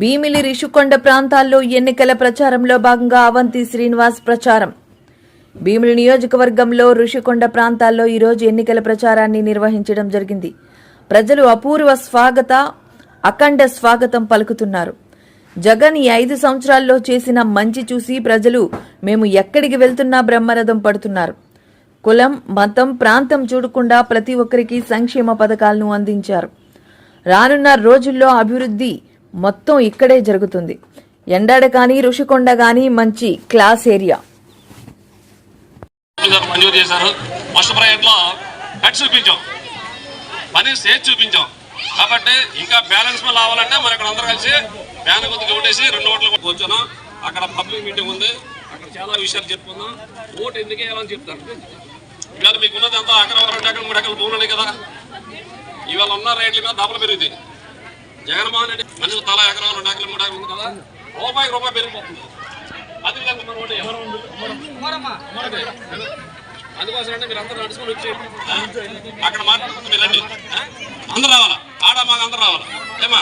భీమిలి రిషికొండ ప్రాంతాల్లో ఎన్నికల ప్రచారంలో భాగంగా అవంతి శ్రీనివాస్ ప్రచారం. భీమిలి నియోజకవర్గంలో ఋషికొండ ప్రాంతాల్లో ఈరోజు ఎన్నికల ప్రచారాన్ని నిర్వహించడం జరిగింది. ప్రజలు అపూర్వ స్వాగత అఖండ స్వాగతం పలుకుతున్నారు. జగన్ ఈ ఐదు సంవత్సరాల్లో చేసిన మంచి చూసి ప్రజలు మేము ఎక్కడికి వెళ్తున్నా బ్రహ్మరథం పడుతున్నారు. కులం మతం ప్రాంతం చూడకుండా ప్రతి ఒక్కరికి సంక్షేమ పథకాలను అందించారు. రానున్న రోజుల్లో అభివృద్ధి మొత్తం ఇక్కడే జరుగుతుంది. ఎండాడ కానీ ఋషికొండ కానీ మంచి క్లాస్ ఏరియా. మంజూరు చేశారు. ఫస్ట్ ప్రాజెక్ట్లో కట్ చూపించాం పని చేసి చూపించాం. కాబట్టి ఇంకా బ్యాలెన్స్ మీద రావాలంటే మరి ఇక్కడ అందరూ కలిసి బ్యాన్ కొద్దిగా ఓటేసి రెండు ఓట్లు కూర్చున్నాం. అక్కడ పబ్లిక్ మీటింగ్ ఉంది. అక్కడ చాలా విషయాలు చెప్పుకుందాం. ఓటు ఎందుకు వేయాలని చెప్తారు? ఇవాళ మీకు ఉన్నది అంతా అక్కడ రెండు ఎకరాలు మూడు ఎకరాలు భూములు ఉన్నాయి కదా. ఇవాళ ఉన్న రేట్ల మీద దాపలు పెరుగుతాయి. జగన్మోహన్ రెడ్డి మనిషి తల ఎకరం రెండు ఎకరాలు మూడు ఎకరాలు ఉంది కదా? రూపాయికి రూపాయి పెరిగిపోతుంది. అది విధంగా మన ఓటు వేయాలి. అందుకోసం అంటే మీరు అందరూ నడుచుకొని వచ్చి అక్కడ మాట్లాడుతుంది మీరు రండి? అందరూ రావాలా? ఆడ మాకు అందరూ రావాలా? ఏమా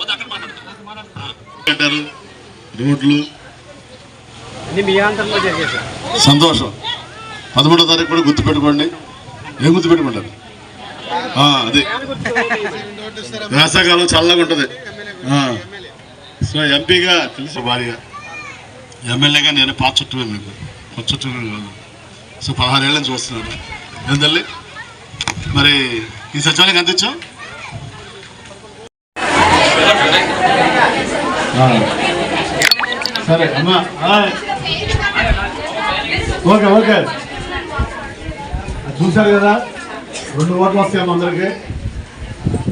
వద్దు అక్కడ మాట్లాడతాం. పెట్టారు రోడ్లు సంతోషం. పదమూడో తారీఖు కూడా గుర్తుపెట్టుకోండి. ఏం గుర్తుపెట్టుకుంటారు? ఆ, అది. వేసవకాలం చల్లగా ఉంటుంది. సో ఎంపీగా తెలుసు భారీగా ఎమ్మెల్యేగా నేను పాత చుట్టూ మీకు కొత్త చుట్టూ కాదు. సో పదహారేళ్ళ నుంచి వస్తున్నాను. ఏం తల్లి? మరి ఈ సచివాలయం ఆ. సరే అమ్మా. Okay okay. చూశారు కదా? రెండు ఓట్లు వస్తాయమ్మ అందరికి.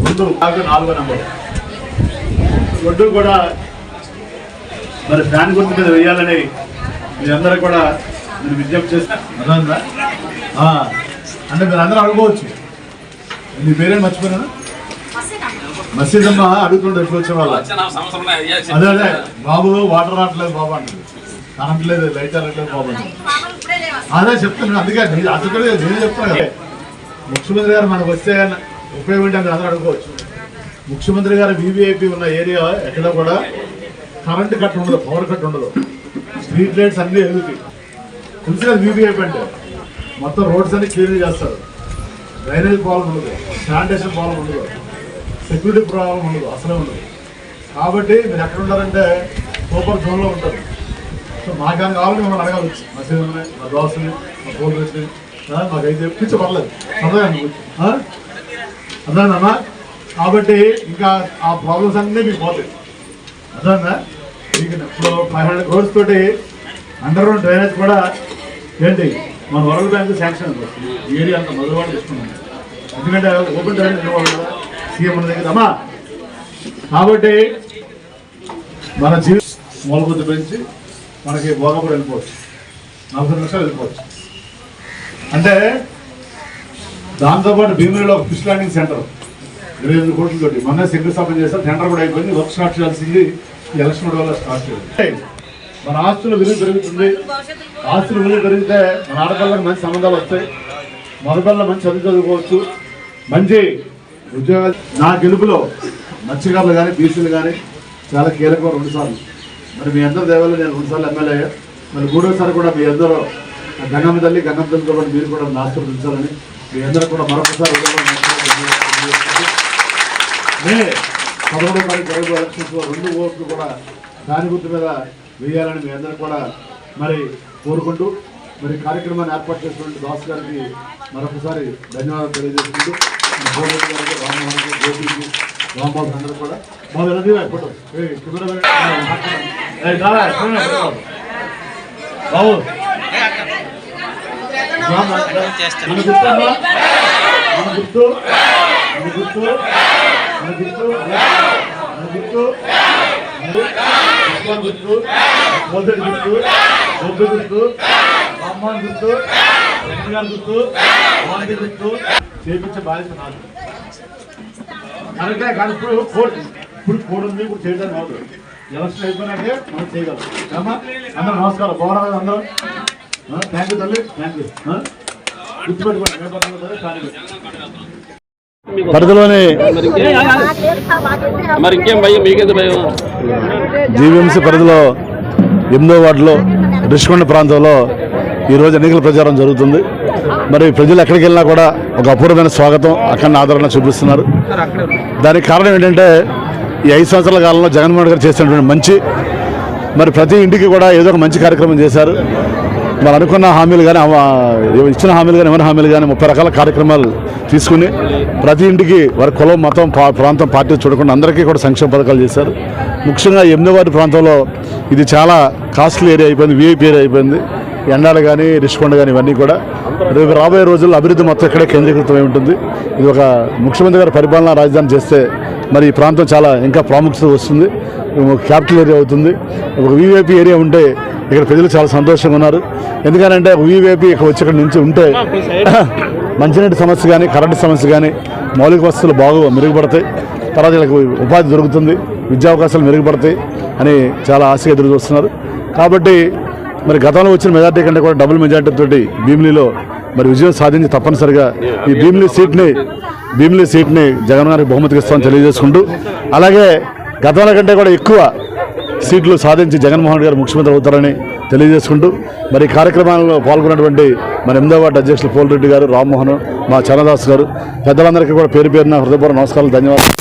రెండు నాలుగో నెంబర్. ఒడ్డు కూడా మరి ఫ్యాన్ గుర్తు మీద వేయాలని మీరందరూ కూడా మీరు విజ్ఞప్తి చేస్తాను అర్థమైందా? అంటే మీరు అందరూ అడుగుకోవచ్చు. మీ పేరేంటి మర్చిపోయినా? మసీద్ అమ్మ అడుగుతుండే ఎప్పుడు వచ్చే వాళ్ళ అదే అదే బాబు వాటర్ రావట్లేదు బాబు అంటుంది. కరెంట్ లేదు లైట్ రావట్లేదు బాబు అదే చెప్తున్నాను అందుకే నేను అసలు కూడా నేను చెప్తాను కదా. ముఖ్యమంత్రి గారు మనకు వస్తే ఉపయోగం ఏంటి అందరూ అడుగుకోవచ్చు. ముఖ్యమంత్రి గారు వివిఐపి ఉన్న ఏరియా ఎక్కడ కూడా కరెంట్ కట్ ఉండదు పవర్ కట్ ఉండదు. స్ట్రీట్ లైట్స్ అన్ని ఎదుగుతాయి. తెలుసు కదా వివిఐపి అంటే? మొత్తం రోడ్స్ అన్ని క్లియర్ చేస్తారు. డ్రైనేజ్ ప్రాబ్లం ఉండదు శానిటేషన్ ప్రాబ్లం ఉండదు సెక్యూరిటీ ప్రాబ్లం ఉండదు అసలే ఉండదు. కాబట్టి మీరు ఎక్కడ ఉంటారంటే సూపర్ జోన్లో ఉంటారు. సో మాకు ఏమైనా కావాలని మిమ్మల్ని అడగవచ్చు మసీదుని మా దోస్తుని మా పోలీసుని మాకు అయితే పిచ్చి పర్లేదు చదవండి అర్థమైందమ్మా కాబట్టి ఇంకా ఆ ప్రాబ్లమ్స్ అన్నీ మీకు పోతాయి. అర్థమైందా? మీకు ఇప్పుడు ఫైవ్ హండ్రెడ్ క్రోర్స్ తోటి అండర్ గ్రౌండ్ డ్రైనేజ్ కూడా ఏంటి? మన వరల్డ్ బ్యాంక్ శాంక్షన్ ఉంది. ఏరియా అంత మొదలుబాటు తీసుకున్నాం. ఎందుకంటే ఓపెన్ డ్రైనేజ్ ఇవ్వాలి కదా? సీఎం మన దగ్గర అమ్మా. కాబట్టి మన జీవి మూలబుద్ధి పెంచి మనకి భోగపడి వెళ్ళిపోవచ్చు. నలభై నిమిషాలు వెళ్ళిపోవచ్చు. అంటే దాంతోపాటు భీమిలిలో ఫిష్ ల్యాండింగ్ సెంటర్ ఇరవై ఎనిమిది కోట్లతోటి మొన్న శంకుస్థాపన చేస్తే టెండర్ కూడా అయిపోయింది. వర్క్ స్టార్ట్ చేయాల్సింది ఈ ఎలక్షన్ వల్ల స్టార్ట్ చేయాలి. మన ఆస్తుల విలువ పెరుగుతుంది. ఆస్తుల విలువ పెరిగితే మన ఆడపిల్లలకు మంచి సంబంధాలు వస్తాయి. మగపిల్లలు మంచి చదువు చదువుకోవచ్చు. మంచి ఉద్యోగాలు. నా గెలుపులో మత్స్యకారులు కానీ బీసీలు కానీ చాలా కీలకం రెండు సార్లు. మరి మీ అందరి దేవాలయం నేను రెండు సార్లు ఎమ్మెల్యే మరి మూడోసారి కూడా మీ అందరూ గంగమ్మ తల్లి గంగమ్మ తల్లితో పాటు మీరు కూడా ఆశీర్వదించాలని మీ అందరూ కూడా మరొకసారి మే పదమూడో తారీఖు జరగబోయే ఎలక్షన్స్లో రెండు ఓట్లు కూడా దాని గుర్తు మీద వేయాలని మీ అందరూ కూడా మరి కోరుకుంటూ మరి కార్యక్రమాన్ని ఏర్పాటు చేసినటువంటి దాస్ గారికి మరొకసారి ధన్యవాదాలు తెలియజేసుకుంటూ మీ గోవింద్ గారికి రామ్మోహన్ గోపికి రాంబాబు అందరూ కూడా ఎలా దిగా ఫోటో బాబు. మన గుర్తు? మన గుర్తు? మన గుర్తు? మన గుర్తు మన గుర్తు ఉస్మాన్ గుర్తు మోదీ గుర్తు గోపి గుర్తు రామ్మోహన్ గుర్తు గారి గుర్తు మోదీ గుర్తు చేపించే బాధ్యత నాకు కరెక్టే కానీ ఇప్పుడు కోర్టు ఇప్పుడు కోర్టు ఉంది ఇప్పుడు చేయడానికి కాదు. ఎలక్షన్ అయిపోయినాకే మనం చేయగలం. అమ్మా అందరూ నమస్కారం. బాగున్నారు అందరూ? థ్యాంక్ యూ తల్లి. థ్యాంక్ యూ గుర్తుపెట్టుకోండి. పేపర్ కానీ పరిధిలోని మరి ఇంకేం భయం? మీకేంత భయం? జీవీఎంసీ పరిధిలో ఎనిమిదో వార్డులో రిషికొండ ప్రాంతంలో ఈరోజు ఎన్నికల ప్రచారం జరుగుతుంది. మరి ప్రజలు ఎక్కడికి వెళ్ళినా కూడా ఒక అపూర్వమైన స్వాగతం అక్కడ ఆదరణ చూపిస్తున్నారు. దానికి కారణం ఏంటంటే ఈ ఐదు సంవత్సరాల కాలంలో జగన్మోహన్ గారు చేసినటువంటి మంచి మరి ప్రతి ఇంటికి కూడా ఏదో ఒక మంచి కార్యక్రమం చేశారు. మరి అనుకున్న హామీలు కానీ ఇచ్చిన హామీలు కానీ ఇవ్వని హామీలు కానీ ముప్పై రకాల కార్యక్రమాలు తీసుకుని ప్రతి ఇంటికి వారి కులం మతం పా- ప్రాంతం పార్టీ చూడకుండా అందరికీ కూడా సంక్షేమ పథకాలు చేశారు. ముఖ్యంగా ఎనిమిదవారి ప్రాంతంలో ఇది చాలా కాస్ట్లీ ఏరియా అయిపోయింది వీఐపీ ఏరియా అయిపోయింది. ఎండాలు కానీ రిషికొండ కానీ ఇవన్నీ కూడా. రేపు రాబోయే రోజుల్లో అభివృద్ధి మొత్తం ఇక్కడే కేంద్రీకృతమై ఉంటుంది. ఇది ఒక ముఖ్యమంత్రి గారి పరిపాలనా రాజధాని చేస్తే మరి ఈ ప్రాంతం చాలా ఇంకా ప్రాముఖ్యత వస్తుంది. ఒక క్యాపిటల్ ఏరియా అవుతుంది. ఒక వీవైపీ ఏరియా ఉంటే ఇక్కడ ప్రజలు చాలా సంతోషంగా ఉన్నారు. ఎందుకంటే ఒక వివిఐపి ఇక్కడ వచ్చి ఇక్కడ నుంచి ఉంటే మంచినీటి సమస్య కానీ కరెంటు సమస్య కానీ మౌలిక వసతులు బాగా మెరుగుపడతాయి. తర్వాత వీళ్ళకి ఉపాధి దొరుకుతుంది విద్యా అవకాశాలు మెరుగుపడతాయి అని చాలా ఆశగా ఎదురు చూస్తున్నారు. కాబట్టి మరి గతంలో వచ్చిన మెజార్టీ కంటే కూడా డబుల్ మెజార్టీ తోటి భీమిలీలో మరి విజయం సాధించి తప్పనిసరిగా ఈ భీమిలీ సీట్ని భీమిలీ సీట్ని జగన్ గారికి బహుమతికి ఇస్తామని తెలియజేసుకుంటూ అలాగే గతంలో కంటే కూడా ఎక్కువ సీట్లు సాధించి జగన్మోహన్ గారు ముఖ్యమంత్రి అవుతారని తెలియజేసుకుంటూ మరి కార్యక్రమాల్లో పాల్గొన్నటువంటి మన అహ్మదాబాద్ అధ్యక్షులు పోల్రెడ్డి గారు రామ్మోహన్ మా చరణదాస్ గారు పెద్దలందరికీ కూడా పేరు పేరున హృదయపూర్వ నమస్కారాలు ధన్యవాదాలు.